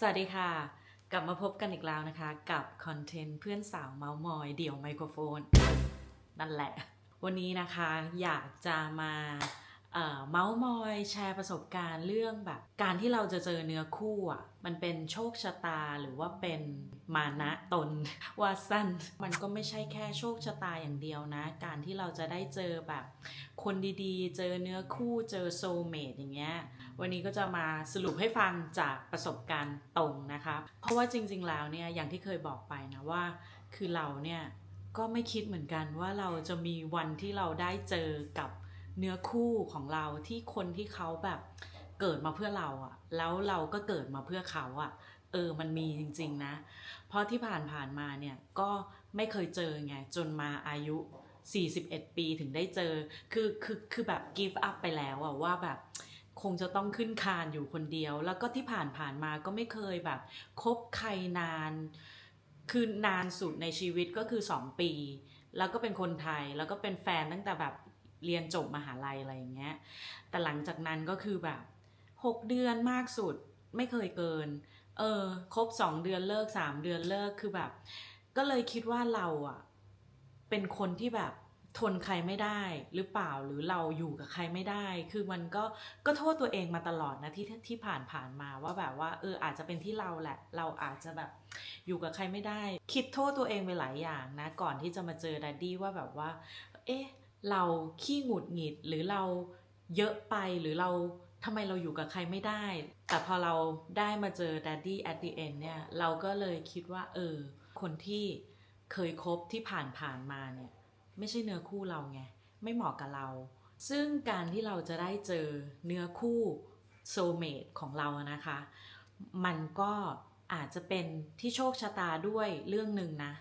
สวัสดีค่ะ กลับมาพบกันอีกแล้วนะคะ กับคอนเทนต์เพื่อนสาวเมาส์มอย เดี่ยวไมโครโฟน นั่นแหละ วันนี้นะคะอยากจะมาเมาส์มอยแชร์ประสบการณ์เรื่องแบบ การที่เราจะเจอเนื้อคู่อะมันเป็นโชคชะตาหรือว่าเป็นมานะตนว่าสั้น มันก็ไม่ใช่แค่โชคชะตาอย่างเดียวนะ การที่เราจะได้เจอแบบ คนดีๆ เจอเนื้อคู่เจอโซเมตอย่างเงี้ย วันนี้ก็จะมาสรุปให้ฟังจากประสบการณ์ตรงนะคะ เพราะว่าจริง ๆ แล้วเนี่ยอย่างที่เคยบอกไปนะว่า คือเราเนี่ยก็ไม่คิดเหมือนกันว่าเราจะมีวันที่เราได้เจอกับเนื้อคู่ของเราที่คนที่เขาแบบเกิดมาเพื่อเราอะแล้วเราก็เกิดมาเพื่อเขาอะเออมันมีจริง ๆ นะ เพราะที่ผ่านผ่านๆมาเนี่ยก็ไม่เคยเจอไงจนมาอายุ 41 ปีถึงได้เจอ คือคือคือแบบ give up ไปแล้วอะว่าแบบ คงจะต้องขึ้นคานอยู่คนเดียว แล้วก็ที่ผ่านผ่านมาก็ไม่เคยแบบคบใครนาน คือนานสุดในชีวิตก็คือ2ปี แล้วก็เป็นคนไทยแล้วก็เป็นแฟนตั้งแต่แบบเรียนจบมหาลัยอะไรอย่างเงี้ย แต่หลังจากนั้นก็คือแบบ6เดือนมากสุดไม่เคยเกิน เออครบ2เดือนเลิก3เดือนเลิกคือแบบ ก็เลยคิดว่าเราอะ เป็นคนที่แบบ ทนใครไม่ได้หรือเปล่าหรือเราอยู่กับใครไม่ได้ คือมันก็ก็โทษตัวเองมาตลอดนะที่ที่ผ่านผ่านมาว่าแบบว่าเอออาจจะเป็นที่เราแหละ เราอาจจะแบบอยู่กับใครไม่ได้ คิดโทษตัวเองไปหลายอย่างนะก่อนที่จะมาเจอดัดดี้ว่าแบบว่า เอ๊ะเราขี้หงุดหงิดหรือเราเยอะไปหรือเราทำไมเราอยู่กับใครไม่ได้ แต่พอเราได้มาเจอ Daddy at the end เนี่ย เราก็เลยคิดว่า เออ คนที่เคยคบที่ผ่านผ่านมาเนี่ย ไม่ใช่เนื้อคู่เราไงไม่เหมาะกับเรา ซึ่งการที่เราจะได้เจอเนื้อคู่โซเมตของเรานะคะ มันก็อาจจะเป็นที่โชคชะตาด้วยเรื่องหนึ่งนะ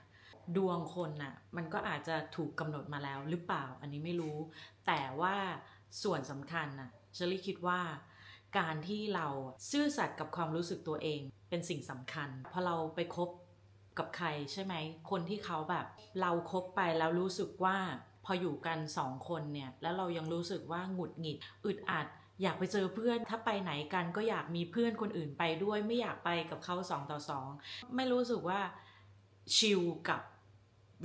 ดวงคนน่ะมันก็อาจจะถูกกำหนดมาแล้วหรือเปล่าอันนี้ไม่รู้ แต่ว่าส่วนสำคัญน่ะเชอรี่คิดว่าการที่เราซื่อสัตย์กับความรู้สึกตัวเองเป็นสิ่งสำคัญพอเราไปคบ กับใครใช่ไหม คนที่เขาแบบเราคบไปแล้วรู้สึกว่าพออยู่กันสองคนเนี่ย แล้วเรายังรู้สึกว่าหงุดหงิดอึดอัด อยากไปเจอเพื่อนถ้าไปไหนกันก็อยากมีเพื่อนคนอื่นไปด้วย ไม่อยากไปกับเขาสองต่อสองไม่รู้สึกว่าชิลกับ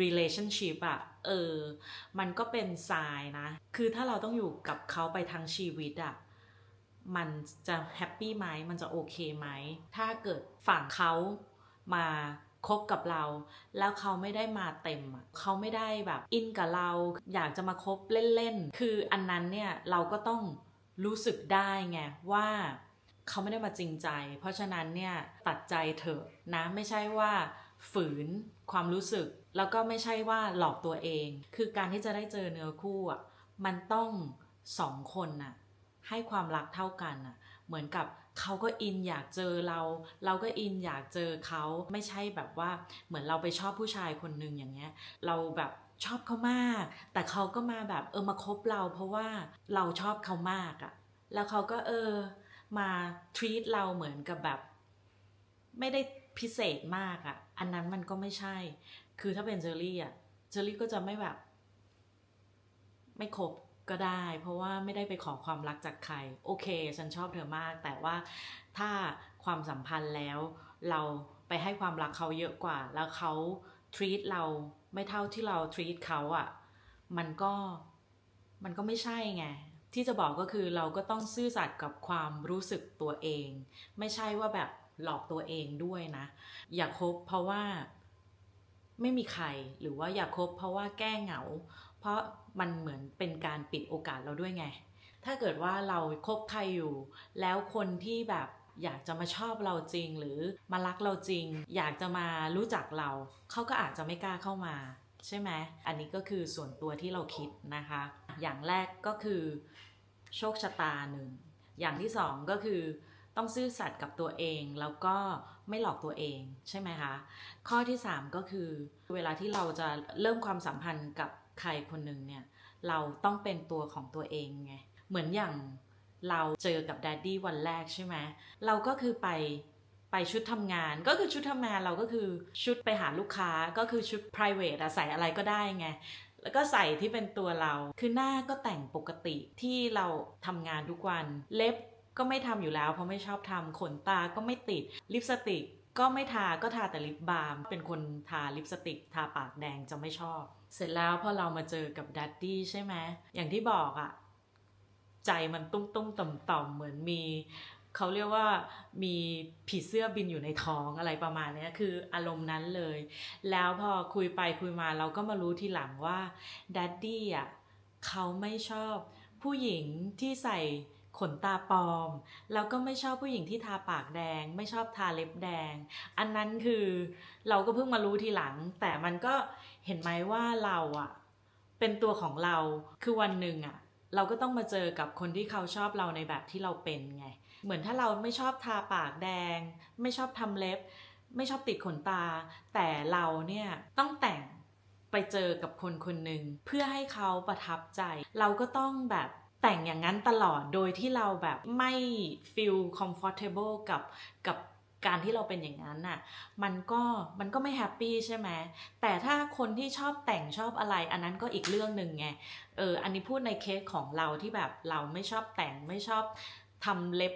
relationship อะเออ มันก็เป็นทรายนะ คือถ้าเราต้องอยู่กับเขาไปทั้งชีวิตอะมันจะแฮปปี้ไหมมันจะโอเคไหม ถ้าเกิดฝั่งเขามา คบกับเรา แล้วเขาไม่ได้มาเต็มเขาไม่ได้แบบอินกับเรา อยากจะมาคบเล่นๆ คืออันนั้นเนี่ยเราก็ต้องรู้สึกได้ไงว่าเขาไม่ได้มาจริงใจ เพราะฉะนั้นเนี่ยตัดใจเถอะนะไม่ใช่ว่าฝืนความรู้สึก แล้วก็ไม่ใช่ว่าหลอกตัวเอง คือการที่จะได้เจอเนื้อคู่อะมันต้องสองคนน่ะให้ความรักเท่ากันน่ะเหมือนกับ เขาก็อินอยากเจอเรา เราก็อินอยากเจอเขาไม่ใช่แบบว่าเหมือนเราไปชอบผู้ชายคนหนึ่งอย่างเงี้ย เราแบบชอบเขามาก แต่เขาก็มาแบบเออมาคบเรา เพราะว่าเราชอบเขามากอะแล้วเขาก็เออมา treat เราเหมือนกับแบบ ไม่ได้พิเศษมากอะ่ะ อันนั้นมันก็ไม่ใช่ คือถ้าเป็นเจอรี่อะ่ะ เจอรี่ก็จะไม่แบบ ไม่คบ ก็ได้ เพราะว่าไม่ได้ไปขอความรักจากใคร โอเค ฉันชอบเธอมาก แต่ว่าถ้าความสัมพันธ์แล้ว เราไปให้ความรักเขาเยอะกว่า แล้วเขา treat เราไม่เท่าที่เรา treat เขาอะ่ะมันก็มันก็ไม่ใช่ไงที่จะบอกก็คือเราก็ต้องซื่อสัตย์กับความรู้สึกตัวเอง ไม่ใช่ว่าแบบหลอกตัวเองด้วยนะ อย่าคบเพราะว่าไม่มีใครหรือว่าอย่าคบเพราะว่าแก้เหงา เพราะมันเหมือนเป็นการปิดโอกาสเราด้วยไง ถ้าเกิดว่าเราคบใครอยู่ แล้วคนที่แบบอยากจะมาชอบเราจริงหรือมารักเราจริง อยากจะมารู้จักเรา เขาก็อาจจะไม่กล้าเข้ามา ใช่ไหมอันนี้ก็คือส่วนตัวที่เราคิดนะคะ อย่างแรกก็คือโชคชะตาหนึ่ง อย่างที่สองก็คือต้องซื่อสัตย์กับตัวเองแล้วก็ไม่หลอกตัวเองใช่ไหมคะ ข้อที่ 3 ก็คือเวลาที่เราจะเริ่มความสัมพันธ์กับ ใครคนหนึ่งเนี่ย เราต้องเป็นตัวของตัวเองไง เหมือนอย่างเราเจอกับแดดดี้วันแรกใช่ไหมเราก็คือไปไปชุดทำงานก็คือชุดทำงานเราก็คือชุดไปหาลูกค้าก็คือชุด private อะใส่อะไรก็ได้ไง แล้วก็ใส่ที่เป็นตัวเรา คือหน้าก็แต่งปกติที่เราทำงานทุกวัน เล็บก็ไม่ทำอยู่แล้วเพราะไม่ชอบทำขนตาก็ไม่ติดลิปสติกก็ไม่ทาก็ทาแต่ลิปบาล์มเป็นคนทาลิปสติก ทาปากแดงจะไม่ชอบ เสร็จแล้วพอเรามาเจอกับดัดดี้ใช่ไหมอย่างที่บอกอะใจมันตุ้มตุ้มต่อมต่อมเหมือนมีเขาเรียกว่ามีผีเสื้อบินอยู่ในท้องอะไรประมาณนี้คืออารมณ์นั้นเลย แล้วพอคุยไปคุยมาเราก็มารู้ทีหลังว่าดัดดี้อะเขาไม่ชอบผู้หญิงที่ใส่ ขนตาปลอม แล้วก็ไม่ชอบผู้หญิงที่ทาปากแดง ไม่ชอบทาเล็บแดง อันนั้นคือเราก็เพิ่งมารู้ทีหลัง แต่มันก็เห็นไหมว่าเราอะเป็นตัวของเราคือวันหนึ่งอะเราก็ต้องมาเจอกับคนที่เขาชอบเราในแบบที่เราเป็นไง เหมือนถ้าเราไม่ชอบทาปากแดง ไม่ชอบทำเล็บ ไม่ชอบติดขนตา แต่เราเนี่ยต้องแต่งไปเจอกับคนคนหนึ่งเพื่อให้เขาประทับใจ เราก็ต้องแบบ แต่งอย่างนั้นตลอดโดยที่เราแบบไม่ feel comfortable กับกับการที่เราเป็นอย่างนั้นน่ะ มันก็มันก็ไม่แฮปปี้ใช่ไหม แต่ถ้าคนที่ชอบแต่งชอบอะไร อันนั้นก็อีกเรื่องหนึ่งไง เออ อันนี้พูดในเคสของเราที่แบบเราไม่ชอบแต่งไม่ชอบทำเล็บ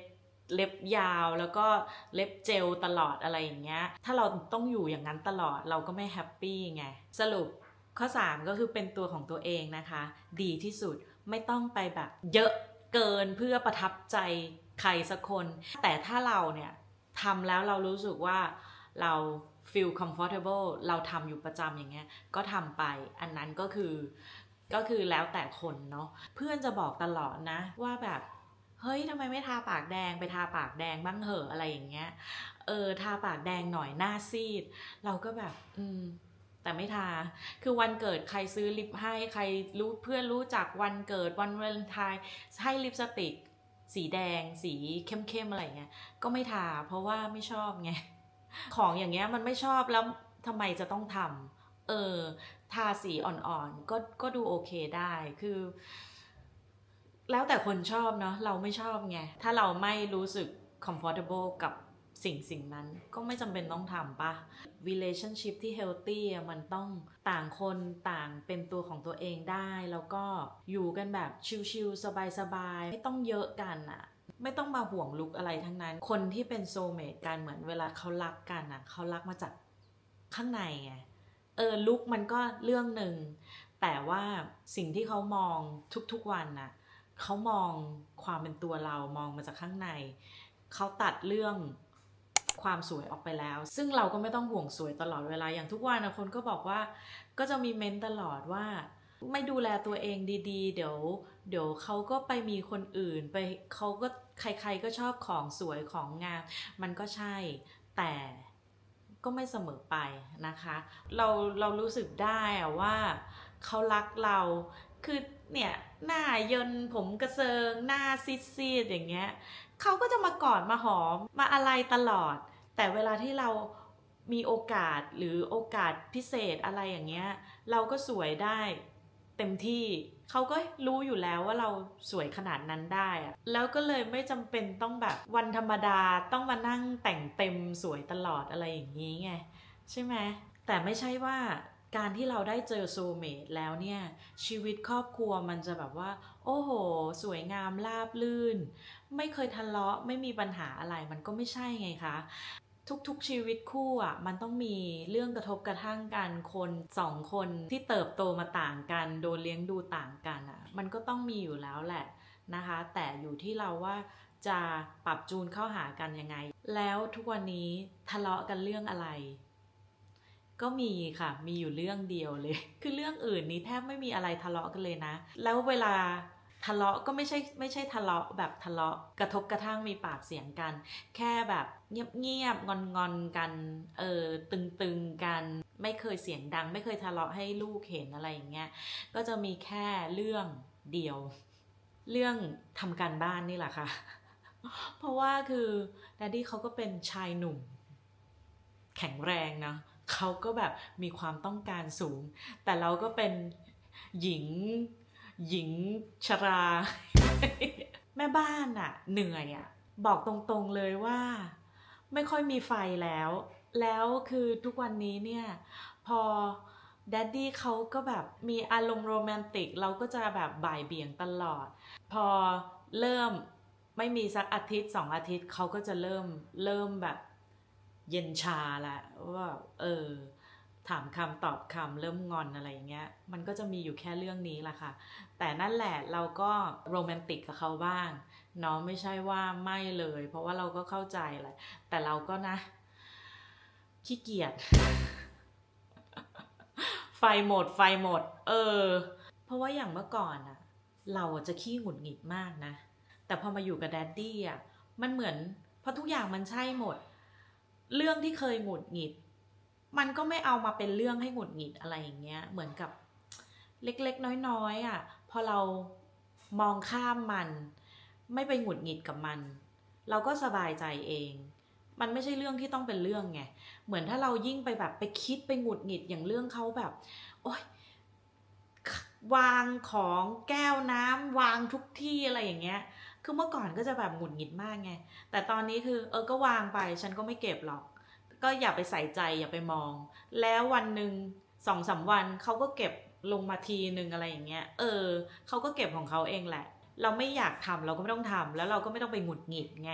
เล็บยาวแล้วก็เล็บเจลตลอดอะไรอย่างเงี้ย ถ้าเราต้องอยู่อย่างนั้นตลอดเราก็ไม่แฮปปี้ไง สรุปข้อ 3 ก็คือเป็นตัวของตัวเองนะคะ ดีที่สุด ไม่ต้องไปแบบเยอะเกินเพื่อประทับใจใครสักคน แต่ถ้าเราเนี่ยทำแล้วเรารู้สึกว่าเรา feel comfortable เราทำอยู่ประจำอย่างเงี้ย ก็ทำไป อันนั้นก็คือ ก็คือแล้วแต่คนเนาะ เพื่อนจะบอกตลอดนะ ว่าแบบ เฮ้ยทำไมไม่ทาปากแดงไปทาปากแดงบ้างเหอะอะไรอย่างเงี้ย เออ ทาปากแดงหน่อยหน้าซีด เราก็แบบ อืม แต่ไม่ทา คือวันเกิดใครซื้อลิปให้ใครรู้เพื่อนรู้จักวันเกิดวันวาเลนไทน์ให้ลิปสติก สีแดง สีเข้มๆอะไรเงี้ย ก็ไม่ทาเพราะว่าไม่ชอบไง ของอย่างเงี้ยมันไม่ชอบแล้วทำไมจะต้องทำเออ ทาสีอ่อนๆก็ก็ดูโอเคได้คือ แล้วแต่คนชอบเนาะเราไม่ชอบไง ถ้าเราไม่รู้สึก comfortable กับ สิ่งสิ่งนั้นก็ไม่จำเป็นต้องทำปะ relationship ที่ healthy มันต้องต่างคนต่างเป็นตัวของตัวเองได้ แล้วก็อยู่กันแบบชิลๆสบายๆ ไม่ต้องเยอะกันอะไม่ต้องมาห่วงลุกอะไรทั้งนั้น คนที่เป็นโซเมตกันเหมือนเวลาเขารักกันอะเขารักมาจากข้างในไง เออลุกมันก็เรื่องหนึ่ง แต่ว่าสิ่งที่เขามองทุกๆวันน่ะเขามองความเป็นตัวเรามองมาจากข้างใน เขาตัดเรื่อง ความสวยออกไปแล้ว ซึ่งเราก็ไม่ต้องห่วงสวยตลอดเวลาอย่างทุกวันนะคนก็บอกว่าก็จะมีเม้นต์ตลอดว่า ไม่ดูแลตัวเองดีๆ เดี๋ยว เดี๋ยวเขาก็ไปมีคนอื่นไปเขาก็ใครๆก็ชอบของสวยของงาม มันก็ใช่แต่ก็ไม่เสมอไปนะคะ เราเรารู้สึกได้อะว่าเขารักเราคือเนี่ยหน้าเยินผมกระเซิงหน้าซีดๆอย่างเงี้ย เขาก็จะมากอดมาหอมมาอะไรตลอด แต่เวลาที่เรามีโอกาสหรือโอกาสพิเศษอะไรอย่างเงี้ย เราก็สวยได้เต็มที่เขาก็รู้อยู่แล้วว่าเราสวยขนาดนั้นได้อะแล้วก็เลยไม่จำเป็นต้องแบบวันธรรมดาต้องมานั่งแต่งเต็มสวยตลอดอะไรอย่างนี้ไง ใช่ไหมแต่ไม่ใช่ว่า การที่เราได้เจอโซเมตแล้วเนี่ย ชีวิตครอบครัวมันจะแบบว่า โอ้โห สวยงามราบลื่น ไม่เคยทะเลาะไม่มีปัญหาอะไรมันก็ไม่ใช่ไงคะทุกๆชีวิตคู่อะมันต้องมีเรื่องกระทบกระทั่งกันคนสองคนที่เติบโตมาต่างกัน โดนเลี้ยงดูต่างกันอะมันก็ต้องมีอยู่แล้วแหละนะคะ แต่อยู่ที่เราว่าจะปรับจูนเข้าหากันยังไง แล้วทุกวันนี้ทะเลาะกันเรื่องอะไร ก็มีค่ะ มีอยู่เรื่องเดียวเลย คือเรื่องอื่นนี้แทบไม่มีอะไรทะเลาะกันเลยนะ แล้วเวลาทะเลาะก็ไม่ใช่ไม่ใช่ทะเลาะแบบทะเลาะกระทบกระทั่งมีปากเสียงกัน แค่แบบเงียบเงียบงอนงอนๆกันเออตึงตึงๆกัน ไม่เคยเสียงดัง ไม่เคยทะเลาะให้ลูกเห็นอะไรอย่างเงี้ยก็จะมีแค่เรื่องเดียว เรื่องทำการบ้านนี่แหละค่ะ เพราะว่าคือดัดดี้เขาก็เป็นชายหนุ่ม แข็งแรงนะ เขาก็แบบมีความต้องการสูง แต่เราก็เป็นหญิงหญิงชรา แม่บ้านอะเหนื่อยอะบอกตรงๆเลยว่า ไม่ค่อยมีไฟแล้ว แล้วคือทุกวันนี้เนี่ย พอแดดดี้เขาก็แบบมีอารมณ์โรแมนติก เราก็จะแบบบ่ายเบี่ยงตลอด พอเริ่มไม่มีสักอาทิตย์สองอาทิตย์เขาก็จะเริ่มเริ่มแบบ เย็นชาละว่าเออถามคำตอบคำเริ่มงอนอะไรอย่างเงี้ย มันก็จะมีอยู่แค่เรื่องนี้แหละค่ะ แต่นั่นแหละเราก็โรแมนติกกับเขาบ้างเนาะไม่ใช่ว่าไม่เลย เพราะว่าเราก็เข้าใจแหละแต่เราก็นะ ขี้เกียจไฟหมดไฟหมด เออ เพราะว่าอย่างเมื่อก่อนอะเราจะขี้หงุดหงิดมากนะ แต่พอมาอยู่กับแดดดี้อะมันเหมือนเพราะทุกอย่างมันใช่หมด เรื่องที่เคยหงุดหงิด มันก็ไม่เอามาเป็นเรื่องให้หงุดหงิดอะไรอย่างเงี้ย เหมือนกับเล็กๆ น้อยๆอะพอเรามองข้ามมัน ไม่ไปหงุดหงิดกับมัน เราก็สบายใจเอง มันไม่ใช่เรื่องที่ต้องเป็นเรื่องไงเหมือนถ้าเรายิ่งไปแบบไปคิดไปหงุดหงิดอย่างเรื่องเขาแบบ โอ๊ยวางของแก้วน้ำวางทุกที่อะไรอย่างเงี้ย คือเมื่อก่อนก็จะแบบหงุดหงิดมากไง แต่ตอนนี้คือเออก็วางไป ฉันก็ไม่เก็บหรอก ก็อย่าไปใส่ใจอย่าไปมอง แล้ววันหนึ่งสองสามวันเขาก็เก็บลงมาทีหนึ่งอะไรอย่างเงี้ย เออเขาก็เก็บของเขาเองแหละ เราไม่อยากทำเราก็ไม่ต้องทำแล้วเราก็ไม่ต้องไปหงุดหงิดไง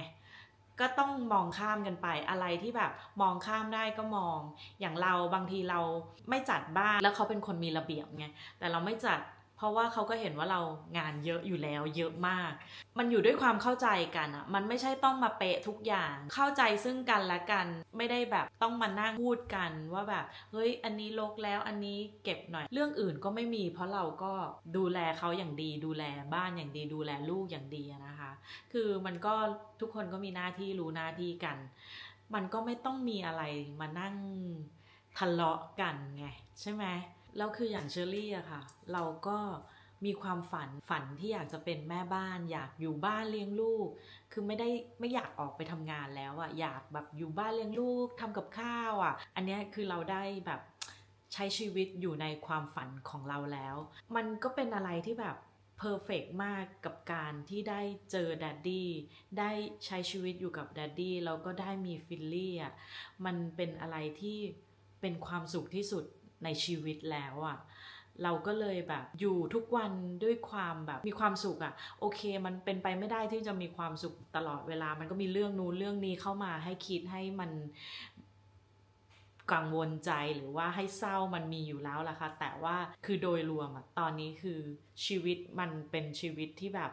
ก็ต้องมองข้ามกันไปอะไรที่แบบมองข้ามได้ก็มอง อย่างเราบางทีเราไม่จัดบ้านแล้วเขาเป็นคนมีระเบียบไงแต่เราไม่จัด เพราะว่าเขาก็เห็นว่าเรางานเยอะอยู่แล้วเยอะมาก มันอยู่ด้วยความเข้าใจกันอะมันไม่ใช่ต้องมาเป๊ะทุกอย่าง เข้าใจซึ่งกันและกัน ไม่ได้แบบต้องมานั่งพูดกันว่าแบบ เฮ้ย อันนี้ลกแล้วอันนี้เก็บหน่อย เรื่องอื่นก็ไม่มี เพราะเราก็ดูแลเขาอย่างดี ดูแลบ้านอย่างดี ดูแลลูกอย่างดีนะคะ คือมันก็ทุกคนก็มีหน้าที่รู้หน้าที่กัน มันก็ไม่ต้องมีอะไรมานั่งทะเลาะกันไงใช่ไหม แล้วคืออย่างเชอรี่อะค่ะ เราก็มีความฝันฝันที่อยากจะเป็นแม่บ้าน อยากอยู่บ้านเลี้ยงลูก คือไม่ได้ไม่อยากออกไปทำงานแล้วอะอยากแบบอยู่บ้านเลี้ยงลูกทำกับข้าวอะอันเนี้ยคือเราได้แบบใช้ชีวิตอยู่ในความฝันของเราแล้ว มันก็เป็นอะไรที่แบบเพอร์เฟกมากกับการที่ได้เจอแดดดี้ได้ใช้ชีวิตอยู่กับแดดดี้แล้วก็ได้มีฟิลลี่อะมันเป็นอะไรที่เป็นความสุขที่สุด ในชีวิตแล้วอะเราก็เลยแบบอยู่ทุกวันด้วยความแบบมีความสุขอะโอเค มันเป็นไปไม่ได้ที่จะมีความสุขตลอดเวลา มันก็มีเรื่องนู้นเรื่องนี้เข้ามาให้คิดให้มันกังวลใจหรือว่าให้เศร้ามันมีอยู่แล้วล่ะค่ะ แต่ว่าคือโดยรวมอะตอนนี้คือชีวิตมันเป็นชีวิตที่แบบ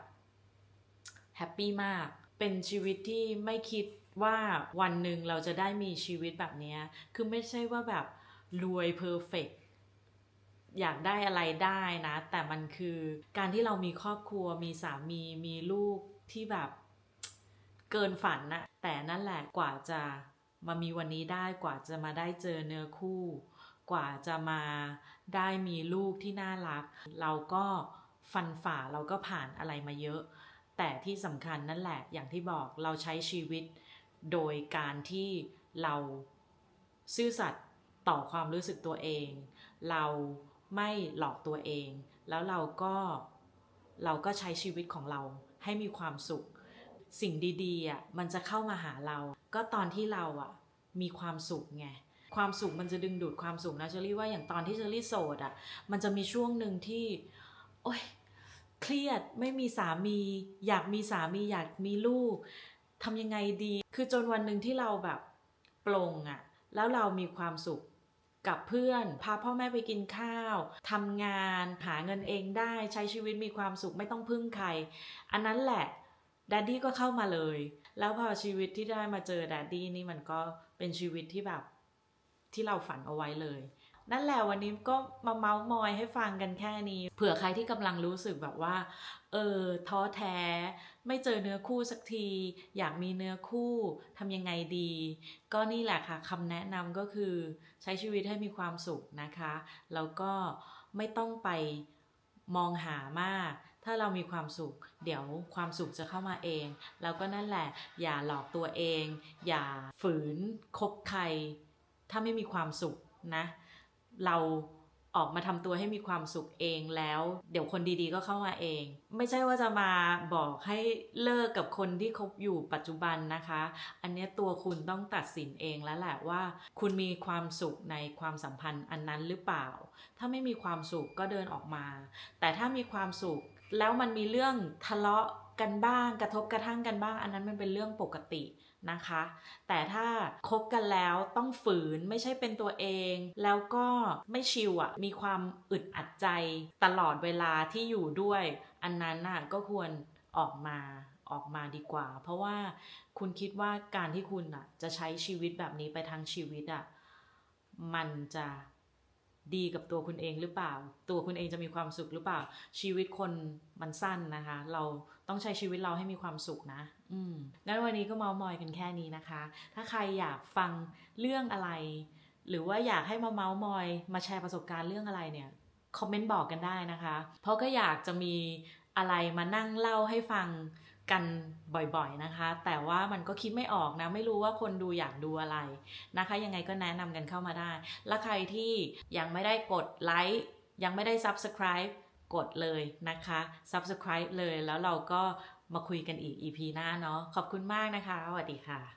แฮปปี้มาก เป็นชีวิตที่ไม่คิดว่าวันหนึ่งเราจะได้มีชีวิตแบบนี้ คือไม่ใช่ว่าแบบ รวยเพอร์เฟกอยากได้อะไรได้นะ แต่มันคือการที่เรามีครอบครัวมีสามีมีลูกที่แบบเกินฝันนะแต่นั่นแหละกว่าจะมามีวันนี้ได้กว่าจะมาได้เจอเนื้อคู่ กว่าจะมาได้มีลูกที่น่ารัก เราก็ฟันฝ่าเราก็ผ่านอะไรมาเยอะ แต่ที่สำคัญนั่นแหละอย่างที่บอกเราใช้ชีวิต โดยการที่เราซื่อสัตย์ ต่อความรู้สึกตัวเอง เราไม่หลอกตัวเอง แล้วเราก็เราก็ใช้ชีวิตของเราให้มีความสุข สิ่งดีๆอะมันจะเข้ามาหาเรา ก็ตอนที่เราอะมีความสุขไงความสุขมันจะดึงดูดความสุขนะเชอรี่ว่าอย่างตอนที่เชอรี่โสดอะมันจะมีช่วงหนึ่งที่ โอ๊ยเครียดไม่มีสามี อยากมีสามีอยากมีลูกทำยังไงดี คือจนวันหนึ่งที่เราแบบปลงอะ่ะ แล้วเรามีความสุข กับเพื่อน พาพ่อแม่ไปกินข้าวทำงานหาเงินเองได้ใช้ชีวิตมีความสุขไม่ต้องพึ่งใคร อันนั้นแหละดัดดี้ก็เข้ามาเลย แล้วพอชีวิตที่ได้มาเจอดัดดี้นี่มันก็เป็นชีวิตที่แบบที่เราฝันเอาไว้เลย นั่นแหละวันนี้ก็มาเมาส์มอยให้ฟังกันแค่นี้ เผื่อใครที่กำลังรู้สึกแบบว่า เออท้อแท้ ไม่เจอเนื้อคู่สักที อยากมีเนื้อคู่ทำยังไงดี ก็นี่แหละค่ะคำแนะนำก็คือใช้ชีวิตให้มีความสุขนะคะ แล้วก็ไม่ต้องไปมองหามาก ถ้าเรามีความสุข เดี๋ยวความสุขจะเข้ามาเอง แล้วก็นั่นแหละ อย่าหลอกตัวเอง อย่าฝืนคบใคร ถ้าไม่มีความสุขนะ เราออกมาทำตัวให้มีความสุขเองแล้ว เดี๋ยวคนดีๆก็เข้ามาเอง ไม่ใช่ว่าจะมาบอกให้เลิกกับคนที่คบอยู่ปัจจุบันนะคะ อันนี้ตัวคุณต้องตัดสินเองแล้วแหละว่า คุณมีความสุขในความสัมพันธ์อันนั้นหรือเปล่า ถ้าไม่มีความสุขก็เดินออกมา แต่ถ้ามีความสุขแล้วมันมีเรื่องทะเลาะกันบ้าง กระทบกระทั่งกันบ้าง อันนั้นมันเป็นเรื่องปกติ นะคะ แต่ถ้าคบกันแล้วต้องฝืนไม่ใช่เป็นตัวเอง แล้วก็ไม่ชิลอะมีความอึดอัดใจตลอดเวลาที่อยู่ด้วย อันนั้นน่ะก็ควรออกมาออกมาดีกว่า เพราะว่าคุณคิดว่าการที่คุณอะจะใช้ชีวิตแบบนี้ไปทั้งชีวิตอะมันจะดีกับตัวคุณเองหรือเปล่า ตัวคุณเองจะมีความสุขหรือเปล่า ชีวิตคนมันสั้นนะคะ เราต้องใช้ชีวิตเราให้มีความสุขนะ อืมงั้นวันนี้ก็เมามอยกันแค่นี้นะคะ ถ้าใครอยากฟังเรื่องอะไร หรือว่าอยากให้มาเมามอย มาแชร์ประสบการณ์เรื่องอะไรเนี่ยคอมเมนต์บอกกันได้นะคะ เพราะก็อยากจะมีอะไรมานั่งเล่าให้ฟังกันบ่อยๆนะคะ แต่ว่ามันก็คิดไม่ออกนะ ไม่รู้ว่าคนดูอยากดูอะไรนะคะ ยังไงก็แนะนำกันเข้ามาได้ และใครที่ยังไม่ได้กดไลค์ยังไม่ได้ Subscribe กดเลยนะคะ Subscribe เลยแล้วเราก็ มาคุยกันอีก EP หน้าเนาะขอบคุณมากนะคะสวัสดีค่ะ